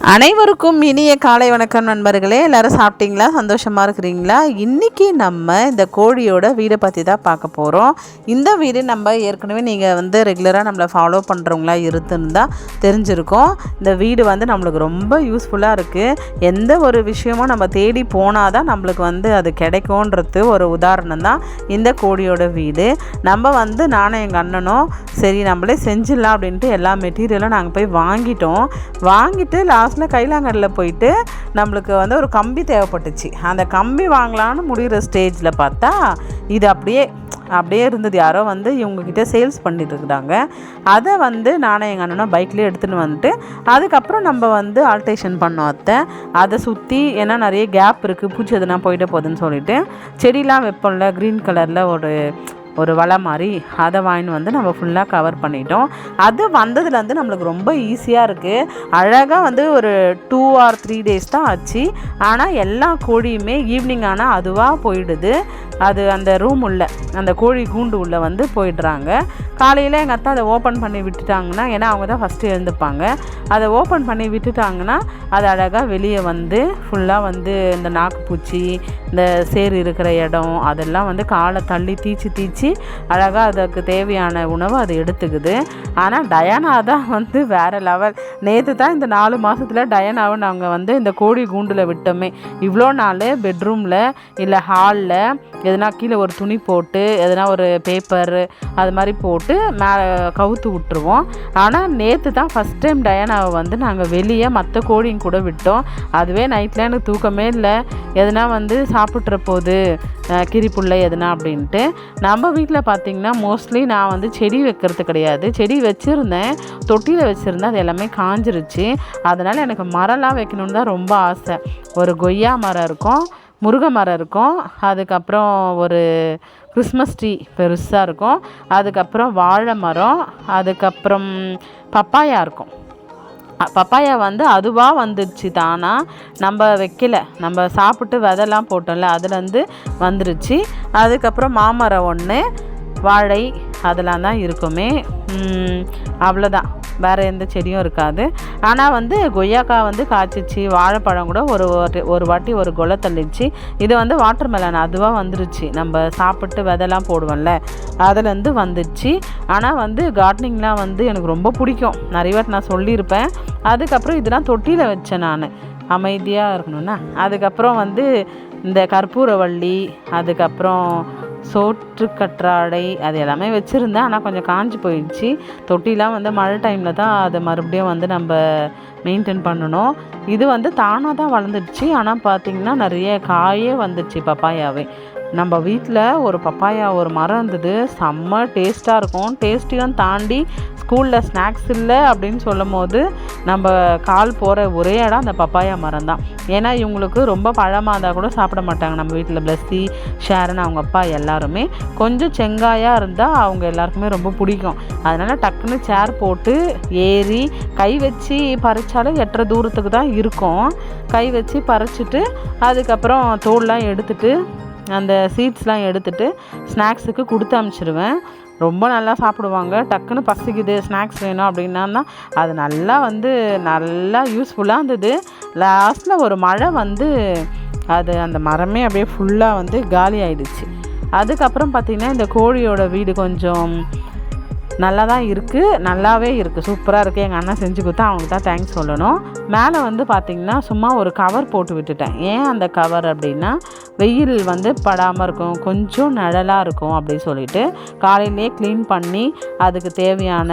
அனைவருக்கும் இனிய காலை வணக்கம் நண்பர்களே. எல்லோரும் சாப்பிட்டீங்களா? சந்தோஷமாக இருக்கிறீங்களா? இன்றைக்கி நம்ம இந்த கோழியோட வீடை பற்றி தான் பார்க்க போகிறோம் இந்த வீடு நம்ம ஏற்கனவே நீங்கள் வந்து ரெகுலராக நம்மளை ஃபாலோ பண்ணுறவங்களா தான் தெரிஞ்சிருக்கோம். இந்த வீடு வந்து நம்மளுக்கு ரொம்ப யூஸ்ஃபுல்லாக இருக்குது எந்த ஒரு விஷயமும் நம்ம தேடி போனால் தான் நம்மளுக்கு வந்து அது கிடைக்கும்ன்றது ஒரு உதாரணம் தான் இந்த கோழியோட வீடு. நம்ம வந்து நானும் எங்கள் அண்ணனும் சரி நம்மளே செஞ்சிடலாம் அப்படின்ட்டு எல்லா மெட்டீரியலும் நாங்கள் போய் வாங்கிட்டோம். வாங்கிட்டு லாஸ்ட் லாஸ்ட்டில் கைலாங்கடில் போயிட்டு நம்மளுக்கு வந்து ஒரு கம்பி தேவைப்பட்டுச்சு. அந்த கம்பி வாங்கலான்னு முடிகிற ஸ்டேஜில் பார்த்தா இது அப்படியே அப்படியே இருந்தது. யாரோ வந்து இவங்கக்கிட்ட சேல்ஸ் பண்ணிட்டு இருக்கிறாங்க அதை வந்து நானும் எங்கள் அண்ணனும் பைக்லேயே எடுத்துகிட்டு வந்துட்டு அதுக்கப்புறம் நம்ம வந்து ஆல்ட்ரேஷன் பண்ணோம் அத்தை. அதை சுற்றி ஏன்னா நிறைய கேப் இருக்குது பூச்சி எதுனா போயிட்டு போகுதுன்னு சொல்லிட்டு செடிலாம் வைப்போம்ல க்ரீன் கலரில் ஒரு ஒரு வலை மாதிரி. அதை வாங்கின்னு வந்து நம்ம ஃபுல்லாக கவர் பண்ணிட்டோம். அது வந்ததுலேருந்து நம்மளுக்கு ரொம்ப ஈஸியாக இருக்குது அழகாக வந்து ஒரு டூ ஆர் த்ரீ டேஸ் தான் ஆச்சு. ஆனால் எல்லா கோழியுமே ஈவினிங் ஆனால் அதுவாக போயிடுது. அது அந்த ரூம் உள்ள அந்த கோழி கூண்டு உள்ளே வந்து போயிடுறாங்க. காலையில் எங்கள் அத்தா அதை ஓப்பன் பண்ணி விட்டுட்டாங்கன்னா ஏன்னா அவங்க தான் ஃபஸ்ட்டு எழுந்துப்பாங்க. அதை ஓப்பன் பண்ணி விட்டுட்டாங்கன்னா அது அழகாக வெளியே வந்து ஃபுல்லாக வந்து இந்த நாக்குப்பூச்சி இந்த சேர் இருக்கிற இடம் அதெல்லாம் வந்து காலை தள்ளி தீச்சு தீச்சு அழகாக அதுக்கு தேவையான உணவு அது எடுத்துக்குது. ஆனால் டயானா தான் வந்து வேறு லெவல் நேற்று தான் இந்த நாலு மாதத்தில் டயானாவை நாங்கள் வந்து இந்த கோழி கூண்டில் விட்டோமே. இவ்வளோ நாள் பெட்ரூமில் இல்லை ஹாலில் எதனா கீழே ஒரு துணி போட்டு எதனா ஒரு பேப்பர் அது மாதிரி போட்டு மேலே கவுத்து விட்டுருவோம். ஆனால் நேற்று தான் ஃபஸ்ட் டைம் டயானாவை வந்து நாங்கள் வெளியே மற்ற கோழியும் கூட விட்டோம். அதுவே நைட்டில் எனக்கு தூக்கமே இல்லை. எதனா வந்து சாப்பிட்ற போது கிரிப்புள்ள எதுனா அப்படின்ட்டு நம்ம வீட்டில் பார்த்திங்கன்னா மோஸ்ட்லி நான் வந்து செடி வைக்கிறது கிடையாது. செடி வச்சுருந்தேன். தொட்டியில் வச்சுருந்தேன் அது எல்லாமே காஞ்சிருச்சு. அதனால் எனக்கு மரம்லாம் வைக்கணுன்னு தான் ரொம்ப ஆசை. ஒரு கொய்யா மரம் இருக்கும் முருங்கை மரம் இருக்கும் அதுக்கப்புறம் ஒரு கிறிஸ்மஸ் ட்ரீ பெருசாக இருக்கும். அதுக்கப்புறம் வாழை மரம் அதுக்கப்புறம் பப்பாயா இருக்கும். பப்பாயா வந்து அதுவாக வந்துடுச்சு தானா? நம்ம வைக்கல. நம்ம சாப்பிட்டு விதைலாம் போட்டோம்ல அதுலேருந்து வந்துருச்சு. அதுக்கப்புறம் மாமரம் ஒன்று வாழை அதெல்லாம் தான் இருக்குமே. அவ்வளோதான் வேறு எந்த செடியும் இருக்காது. ஆனால் வந்து கொய்யாக்காய் வந்து காய்ச்சிச்சு வாழைப்பழம் கூட ஒரு ஒரு- ஒரு வாட்டி ஒரு கொலை தள்ளிச்சு இது வந்து வாட்டர் மெலன் அதுவாக வந்துருச்சு. நம்ம சாப்பிட்டு விதெல்லாம் போடுவோம்ல அதுலேருந்து வந்துடுச்சு ஆனால் வந்து கார்டனிங்லாம் வந்து எனக்கு ரொம்ப பிடிக்கும். நிறைய வாட்டி நான் சொல்லியிருப்பேன். அதுக்கப்புறம் இதெல்லாம் தொட்டியில் வச்சேன் நான். அமைதியாக இருக்கணும்னா. அதுக்கப்புறம் வந்து இந்த கற்பூரவள்ளி அதுக்கப்புறம் சோற்று கற்றாழை அது எல்லாமே வச்சுருந்தேன். ஆனால் கொஞ்சம் காஞ்சி போயிடுச்சு. தொட்டிலாம் வந்து மழை டைமில் தான் அதை மறுபடியும் வந்து நம்ம மெயின்டைன் பண்ணணும். இது வந்து தானாக தான் வளர்ந்துடுச்சு. ஆனால் பார்த்திங்கன்னா நிறைய காயே வந்துடுச்சு பப்பாயாவே. நம்ம வீட்டில் ஒரு பப்பாயா ஒரு மரம் இருந்தது. செம்ம டேஸ்ட்டாக இருக்கும். டேஸ்ட்டையும் தாண்டி ஸ்கூலில் ஸ்நாக்ஸ் இல்லை அப்படின்னு சொல்லும் போது நம்ம கால் போகிற ஒரே இடம் அந்த பப்பாயா மரம் தான். ஏன்னா இவங்களுக்கு ரொம்ப பழமாக இருந்தால் கூட சாப்பிட மாட்டாங்க. நம்ம வீட்டில் பிளஸ்ஸி ஷேரன் அவங்க அப்பா எல்லாருமே கொஞ்சம் செங்காயாக இருந்தால் அவங்க எல்லாருக்குமே ரொம்ப பிடிக்கும். அதனால் டக்குன்னு சேர் போட்டு ஏறி கை வச்சு பறிச்சாலும் எட்டுற தூரத்துக்கு தான் இருக்கும். கை வச்சு பறிச்சுட்டு அதுக்கப்புறம் தோல்லாம் எடுத்துட்டு அந்த சீட்ஸ்லாம் எடுத்துட்டு ஸ்நாக்ஸுக்கு கொடுத்து அனுப்பிச்சிடுவேன் ரொம்ப நல்லா சாப்பிடுவாங்க. டக்குன்னு பசிக்குது ஸ்நாக்ஸ் வேணும் அப்படின்னா அது நல்லா வந்து நல்லா யூஸ்ஃபுல்லாக இருந்தது. லாஸ்ட்டில் ஒரு மழை வந்து அது அந்த மரமே அப்படியே ஃபுல்லாக வந்து காலி ஆயிடுச்சு. அதுக்கப்புறம் பார்த்திங்கன்னா இந்த கோழியோட வீடு கொஞ்சம் நல்லா தான் இருக்குது நல்லாவே இருக்குது சூப்பராக இருக்குது எங்கள் அண்ணன் செஞ்சு கொடுத்தா அவங்களுக்கு தான் தேங்க்ஸ் சொல்லணும். மேலே வந்து பார்த்திங்கன்னா சும்மா ஒரு கவர் போட்டு விட்டுட்டேன். ஏன் அந்த கவர் அப்படின்னா வெயில் வந்து படாமல் இருக்கும். கொஞ்சம் நிழலாக இருக்கும் அப்படின்னு சொல்லிட்டு காலையிலே க்ளீன் பண்ணி அதுக்கு தேவையான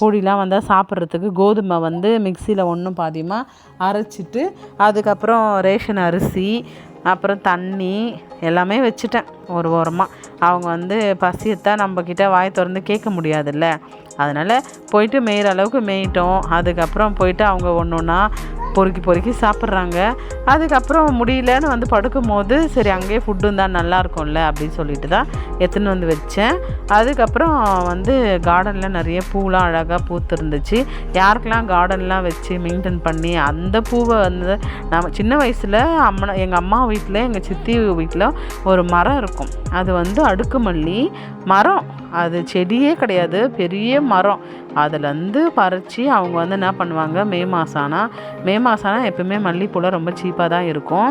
கூடிலாம் வந்தால் சாப்பிட்றதுக்கு கோதுமை வந்து மிக்சியில் ஒன்றும் பாதியமாக அரைச்சிட்டு அதுக்கப்புறம் ரேஷன் அரிசி அப்புறம் தண்ணி எல்லாமே வச்சுட்டேன் ஒரு ஓரமாக அவங்க வந்து பசியத்தான் நம்மக்கிட்ட வாய் திறந்து கேட்க முடியாதுல்ல. அதனால் போயிட்டு மேயிற அளவுக்கு மேயிட்டோம். அதுக்கப்புறம் போயிட்டு அவங்க ஒன்று ஒன்றா பொறுக்கி பொறுக்கி சாப்பிட்றாங்க. அதுக்கப்புறம் முடியலன்னு வந்து படுக்கும்போது சரி அங்கேயே ஃபுட்டு இருந்தால் நல்லா இருக்கும்ல அப்படின்னு சொல்லிட்டு தான் எடுத்துன்னு வந்து வச்சேன். அதுக்கப்புறம் வந்து கார்டனில் நிறைய பூலாம் அழகாக பூத்துருந்துச்சு. யாருக்கெல்லாம் கார்டன்லாம் வச்சு மெயின்டைன் பண்ணி அந்த பூவை வந்து நம்ம சின்ன வயசில் அம்மா எங்கள் அம்மா வீட்டில் எங்கள் சித்தி வீட்டில் ஒரு மரம் இருக்கும். அது வந்து அடுக்குமல்லி மரம். அது செடியே கிடையாது பெரிய மரம். அதுலேருந்து பறித்து அவங்க வந்து என்ன பண்ணுவாங்க மே மாதம் ஆனால் மே மாதம் ஆனால் எப்பவுமே மல்லிகைப்பூலாம் ரொம்ப சீப்பாக தான் இருக்கும்.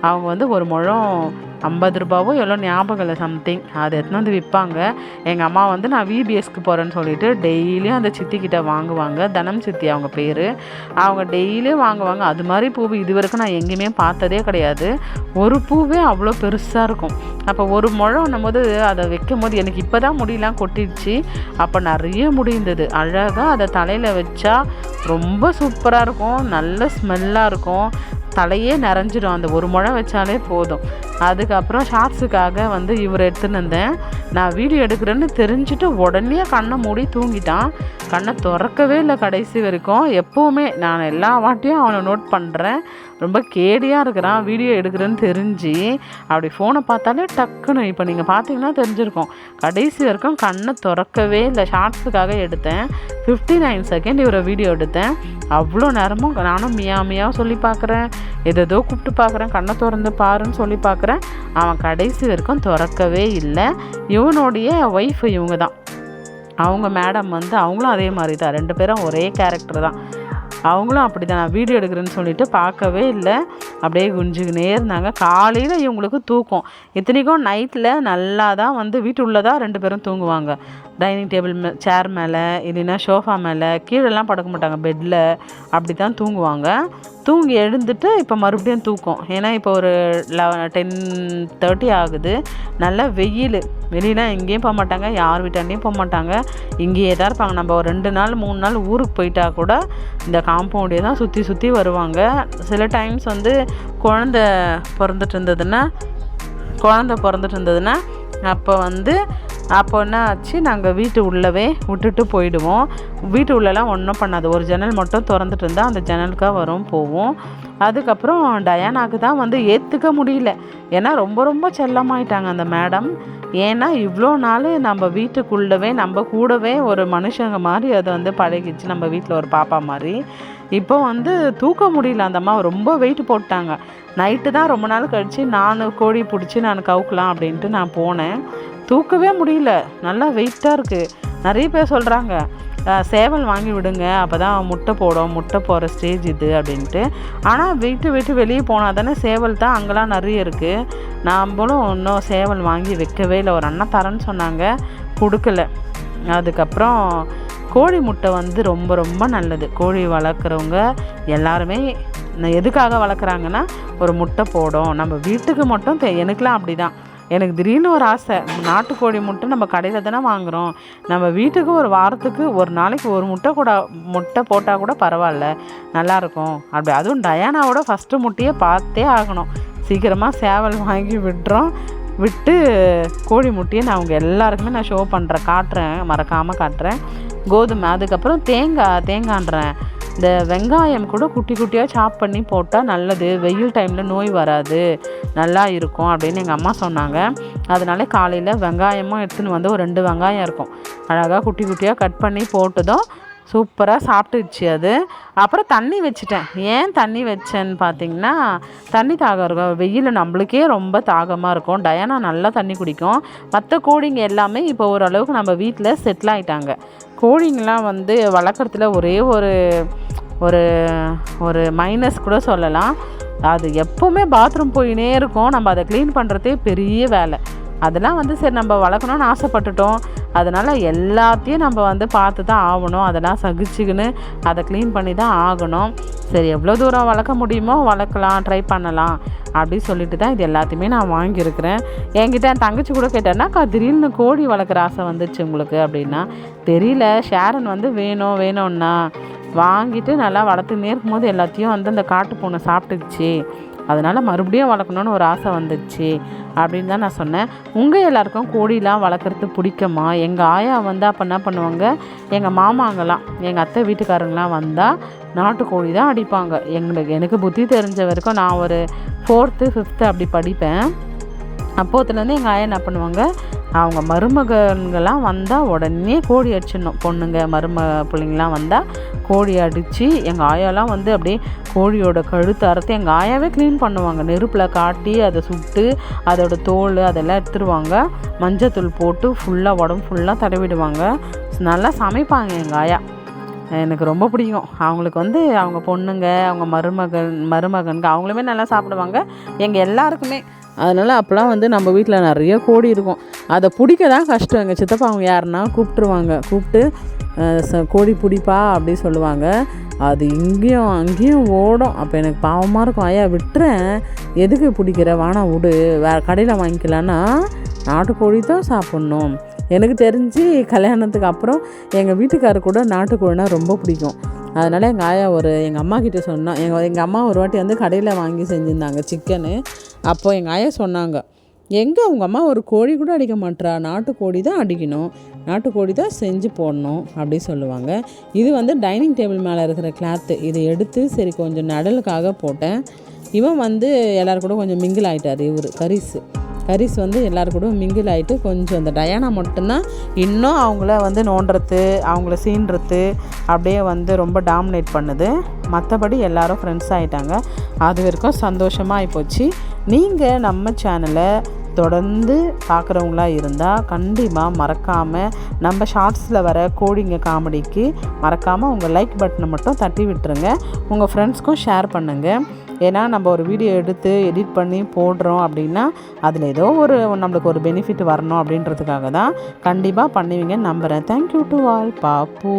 அவங்க வந்து ஒரு முழம் ஐம்பது ரூபாவோ எவ்வளோ ஞாபகம் இல்லை சம்திங் அதை எடுத்துன்னு வந்து விற்பாங்க. எங்கள் அம்மா வந்து நான் விபிஎஸ்க்கு போகிறேன்னு சொல்லிட்டு டெய்லியும் அந்த சித்திக்கிட்ட வாங்குவாங்க. தனம் சித்தி அவங்க பேர். அவங்க டெய்லியும் வாங்குவாங்க. அது மாதிரி பூ இது வரைக்கும் நான் எங்கேயுமே பார்த்ததே கிடையாது. ஒரு பூவே அவ்வளோ பெருசாக இருக்கும். அப்போ ஒரு முழம் போது அதை வைக்கும் போது எனக்கு இப்போ தான் முடியெலாம் கொட்டிடுச்சு. அப்போ நிறைய முடி இருந்தது அழகாக அதை தலையில் வச்சா ரொம்ப சூப்பராக இருக்கும். நல்ல ஸ்மெல்லாக இருக்கும். தலையே நிறைஞ்சிடும். அந்த ஒரு முழம் வச்சாலே போதும். அதுக்கப்புறம் ஷார்ட்ஸுக்காக வந்து இவர் எடுத்துன்னு வந்தேன். நான் வீடியோ எடுக்கிறேன்னு தெரிஞ்சுட்டு உடனே கண்ணை மூடி தூங்கிட்டான். கண்ணை திறக்கவே இல்லை கடைசி வரைக்கும். எப்போவுமே நான் எல்லா வாட்டியும் அவனை நோட் பண்ணுறேன் ரொம்ப கேடியாக இருக்கிறான் வீடியோ எடுக்கிறேன்னு தெரிஞ்சு. அப்படி ஃபோனை பார்த்தாலே டக்குன்னு இப்போ நீங்கள் பார்த்தீங்கன்னா தெரிஞ்சிருக்கோம். கடைசி வரைக்கும் கண்ணை திறக்கவே இல்லை. ஷார்ட்ஸுக்காக எடுத்தேன். ஃபிஃப்டி நைன் செகண்ட் இவரை வீடியோ எடுத்தேன். அவ்வளோ நேரமும் நானும் மியா மியா சொல்லி பார்க்குறேன். எதோ கூப்பிட்டு பார்க்குறேன். கண்ணை திறந்து பாருன்னு சொல்லி பார்க்குறேன். அவன் கடைசி வரைக்கும் திறக்கவே இல்லை. இவனுடைய ஒய்ஃப் இவங்க தான் அவங்க மேடம் வந்து அவங்களும் அதே மாதிரி தான் ரெண்டு பேரும் ஒரே கேரக்டர் தான். அவங்களும் அப்படி தான் நான் வீடியோ எடுக்கிறேன்னு சொல்லிட்டு பார்க்கவே இல்லை. அப்படியே குஞ்சுக்கினே இருந்தாங்க. காலையில் இவங்களுக்கு தூக்கம். இத்தனைக்கும் நைட்டில் நல்லா தான் வந்து வீட்டு தான் ரெண்டு பேரும் தூங்குவாங்க. டைனிங் டேபிள் மே சேர் மேலே இல்லைன்னா ஷோஃபா மேலே கீழெல்லாம் படுக்க மாட்டாங்க பெட்டில் அப்படி தான் தூங்குவாங்க. தூங்கி எழுந்துட்டு இப்போ மறுபடியும் தூக்கம். ஏன்னா இப்போ ஒரு லெவ டென் தேர்ட்டி ஆகுது. நல்லா வெயில். வெளியெலாம் எங்கேயும் போக மாட்டாங்க யார் வீட்டாண்டையும் போக மாட்டாங்க. இங்கேயே தான் இருப்பாங்க. நம்ம ஒரு ரெண்டு நாள் மூணு நாள் ஊருக்கு போயிட்டா கூட இந்த காம்பவுண்டே தான் சுற்றி சுற்றி வருவாங்க. சில டைம்ஸ் வந்து குழந்த பிறந்துட்டு இருந்ததுன்னா குழந்த பிறந்துட்டு இருந்ததுன்னா அப்போ வந்து அப்போ என்ன ஆச்சு நாங்கள் வீட்டு உள்ளவே விட்டுட்டு போயிடுவோம். வீட்டு உள்ளலாம் ஒன்றும் பண்ணாது. ஒரு ஜன்னல் மட்டும் திறந்துட்டு இருந்தால் அந்த ஜன்னலுக்காக வரும் போவோம். அதுக்கப்புறம் டயானாக்கு தான் வந்து ஏற்றுக்க முடியல. ஏன்னா ரொம்ப ரொம்ப செல்லமாயிட்டாங்க அந்த மேடம். ஏன்னா இவ்வளோ நாள் நம்ம வீட்டுக்குள்ளவே நம்ம கூடவே ஒரு மனுஷங்க மாதிரி அதை வந்து பழகிச்சு நம்ம வீட்டில் ஒரு பாப்பா மாதிரி. இப்போ வந்து தூக்க முடியல. அந்த அம்மா ரொம்ப வெயிட் போட்டாங்க. நைட்டு தான் ரொம்ப நாள் கழித்து நான் கோழி பிடிச்சி நான் கவுக்கலாம் அப்படின்ட்டு நான் போனேன். தூக்கவே முடியல. நல்லா வெயிட்டாக இருக்குது நிறைய பேர் சொல்கிறாங்க சேவல் வாங்கி விடுங்க. அப்போ தான் முட்டை போடும். முட்டை போகிற ஸ்டேஜ் இது அப்படின்ட்டு. ஆனால் வீட்டு விட்டு வெளியே போனால் தானே சேவல் தான் அங்கெல்லாம் நிறைய இருக்குது நாம்பளும் இன்னும் சேவல் வாங்கி வைக்கவே இல்லை. ஒரு அண்ணா தரேன்னு சொன்னாங்க. கொடுக்கல. அதுக்கப்புறம் கோழி முட்டை வந்து ரொம்ப ரொம்ப நல்லது. கோழி வளர்க்குறவங்க எல்லாருமே எதுக்காக வளர்க்குறாங்கன்னா ஒரு முட்டை போடும். நம்ம வீட்டுக்கு மட்டும் எனக்குலாம் அப்படி தான் எனக்கு திடீர்னு ஒரு ஆசை. நாட்டுக்கோழி முட்டை நம்ம கடையில் தானே வாங்குகிறோம் நம்ம வீட்டுக்கு ஒரு வாரத்துக்கு ஒரு நாளைக்கு ஒரு முட்டை கூட முட்டை போட்டால் கூட பரவாயில்ல. நல்லாயிருக்கும் அப்படி அதுவும் டயானாவோட ஃபஸ்ட்டு முட்டையே பார்த்தே ஆகணும். சீக்கிரமாக சேவல் வாங்கி விட்டுறோம். விட்டு கோழி முட்டையை நான் அவங்க எல்லாருக்குமே நான் ஷோ பண்ணுறேன் காட்டுறேன். மறக்காமல் காட்டுறேன். கோதுமை அதுக்கப்புறம் தேங்காய் தேங்காய்ன்றேன். இந்த வெங்காயம் கூட குட்டி குட்டியாக சாப் பண்ணி போட்டால் நல்லது. வெயில் டைமில் நோய் வராது. நல்லா இருக்கும் அப்படின்னு எங்கள் அம்மா சொன்னாங்க. அதனால காலையில் வெங்காயமும் எடுத்துன்னு வந்து ஒரு ரெண்டு வெங்காயம் இருக்கும். அழகாக குட்டி குட்டியாக கட் பண்ணி போட்டதும் சூப்பராக சாப்பிட்டுச்சு அது. அப்புறம் தண்ணி வச்சுட்டேன். ஏன் தண்ணி வச்சேன்னு பார்த்தீங்கன்னா தண்ணி தாகம் இருக்கும். வெயில் நம்மளுக்கே ரொம்ப தாகமாக இருக்கும். டயானா நல்லா தண்ணி குடிக்கும். மற்ற கோழிங்க எல்லாமே இப்போ ஓரளவுக்கு நம்ம வீட்டில் செட்டில் ஆகிட்டாங்க கோழிங்கெலாம் வந்து வளர்க்குறதுல ஒரே ஒரு ஒரு ஒரு மைனஸ் கூட சொல்லலாம். அது எப்போவுமே பாத்ரூம் போயினே இருக்கும். நம்ம அதை க்ளீன் பண்ணுறதே பெரிய வேலை. அதெல்லாம் வந்து சரி நம்ம வளர்க்கணும்னு ஆசைப்பட்டுட்டோம். அதனால் எல்லாத்தையும் நம்ம வந்து பார்த்து தான் ஆகணும். அதெல்லாம் சகிச்சுக்கின்னு அதை க்ளீன் பண்ணி தான் ஆகணும். சரி எவ்வளோ தூரம் வளர்க்க முடியுமோ வளர்க்கலாம் ட்ரை பண்ணலாம் அப்படி சொல்லிட்டு தான் இது எல்லாத்தையுமே நான் வாங்கியிருக்கிறேன். என்கிட்ட என் தங்கச்சி கூட கேட்டேன்னா திடீர்னு கோழி வளர்க்குற ஆசை வந்துச்சு உங்களுக்கு அப்படின்னா தெரியல ஷேரன் வந்து வேணும் வேணும்னா வாங்கிட்டு நல்லா வளர்த்துனே இருக்கும்போது எல்லாத்தையும் வந்து அந்த காட்டு பூனை சாப்பிட்டுச்சு அதனால் மறுபடியும் வளர்க்கணுன்னு ஒரு ஆசை வந்துடுச்சு அப்படின்னு தான் நான் சொன்னேன். உங்கள் எல்லாருக்கும் கோழிலாம் வளர்க்குறது பிடிக்குமா? எங்கள் ஆயா வந்து அப்போ என்ன பண்ணுவாங்க? எங்கள் மாமாங்கெல்லாம் எங்கள் அத்தை வீட்டுக்காரங்களாம் வந்தால் நாட்டுக்கோழி தான் அடிப்பாங்க. எங்களுக்கு எனக்கு புத்தி தெரிஞ்ச வரைக்கும் நான் ஒரு ஃபோர்த்து ஃபிஃப்த்து அப்படி படிப்பேன். அப்போத்துலேருந்து எங்கள் ஆயா என்ன பண்ணுவாங்க? அவங்க மருமகன்கள்லாம் வந்தால் உடனே கோழி அடிச்சிடணும். பொண்ணுங்க மரும பிள்ளைங்களாம் வந்தால் கோழி அடித்து எங்கள் ஆயாலாம் வந்து அப்படியே கோழியோட கழுத்து அறுத்து எங்கள் ஆயாவே க்ளீன் பண்ணுவாங்க. நெருப்பில் காட்டி அதை சுட்டு அதோட தோல் அதெல்லாம் எடுத்துருவாங்க. மஞ்சத்தூள் போட்டு ஃபுல்லாக உடம்பு ஃபுல்லாக தடவிடுவாங்க. நல்லா சமைப்பாங்க எங்கள் ஆயா. எனக்கு ரொம்ப பிடிக்கும். அவங்களுக்கு வந்து அவங்க பொண்ணுங்க அவங்க மருமகன் மருமகனுக்கு அவங்களுமே நல்லா சாப்பிடுவாங்க. எங்கள் எல்லாருக்குமே அதனால் அப்போலாம் வந்து நம்ம வீட்டில் நிறைய கோடி இருக்கும். அதை பிடிக்க தான் கஷ்டம். எங்கள் சித்தப்பா அவங்க யாருன்னா கூப்பிட்ருவாங்க கூப்பிட்டு ச கோடி பிடிப்பா? அப்படி சொல்லுவாங்க. அது இங்கேயும் அங்கேயும் ஓடும். அப்போ எனக்கு பாவமாக இருக்கும். ஐயா விட்டுறேன். எதுக்கு பிடிக்கிற? வானா விடு. வேறு கடையில் வாங்கிக்கலான்னா நாட்டுக்கோழி தான் சாப்பிட்ணும். எனக்கு தெரிஞ்சு கல்யாணத்துக்கு அப்புறம் எங்கள் வீட்டுக்காரர் கூட நாட்டுக்கோழினா ரொம்ப பிடிக்கும். அதனால் எங்கள் ஆயா ஒரு எங்கள் அம்மா கிட்டே சொன்னா எங்கள் எங்கள் அம்மா ஒரு வாட்டி வந்து கடையில் வாங்கி செஞ்சுருந்தாங்க சிக்கனு. அப்போ எங்கள் ஆயா சொன்னாங்க எங்கே உங்கள் அம்மா ஒரு கோழி கூட அடிக்க மாட்றா? நாட்டுக்கோழி தான் அடிக்கணும். நாட்டுக்கோழி தான் செஞ்சு போடணும் அப்படி சொல்லுவாங்க. இது வந்து டைனிங் டேபிள் மேலே இருக்கிற கிளாத்து. இதை எடுத்து சரி கொஞ்சம் நடலுக்காக போட்டேன். இவன் வந்து எல்லோரும் கூட கொஞ்சம் மிங்கிள் ஆகிட்டார் இவர் கரிசு. ஹரிஸ் வந்து எல்லாரு கூட மிங்கிள் ஆகிட்டு கொஞ்சம் இந்த டயானா மட்டும்தான் இன்னும் அவங்கள வந்து நோண்டுறது அவங்கள சீண்டுறது அப்படியே வந்து ரொம்ப டாமினேட் பண்ணுது. மற்றபடி எல்லாரும் ஃப்ரெண்ட்ஸ் ஆகிட்டாங்க அது வரைக்கும் சந்தோஷமாக ஆகிப்போச்சு நீங்கள் நம்ம சேனலை தொடர்ந்து பார்க்குறவங்களா இருந்தால் கண்டிப்பாக மறக்காமல் நம்ம ஷார்ட்ஸில் வர கோடிங்க காமெடிக்கு மறக்காமல் உங்கள் லைக் பட்டனை மட்டும் தட்டி விட்டுருங்க. உங்கள் ஃப்ரெண்ட்ஸ்க்கும் ஷேர் பண்ணுங்கள் ஏன்னா நம்ம ஒரு வீடியோ எடுத்து எடிட் பண்ணி போடுறோம் அப்படின்னா அதில் ஏதோ ஒரு நம்மளுக்கு ஒரு பெனிஃபிட் வரணும் அப்படின்றதுக்காக தான் கண்டிப்பாக பண்ணுவீங்கன்னு நம்புகிறேன் தேங்க்யூ டு ஆல் பாப்பு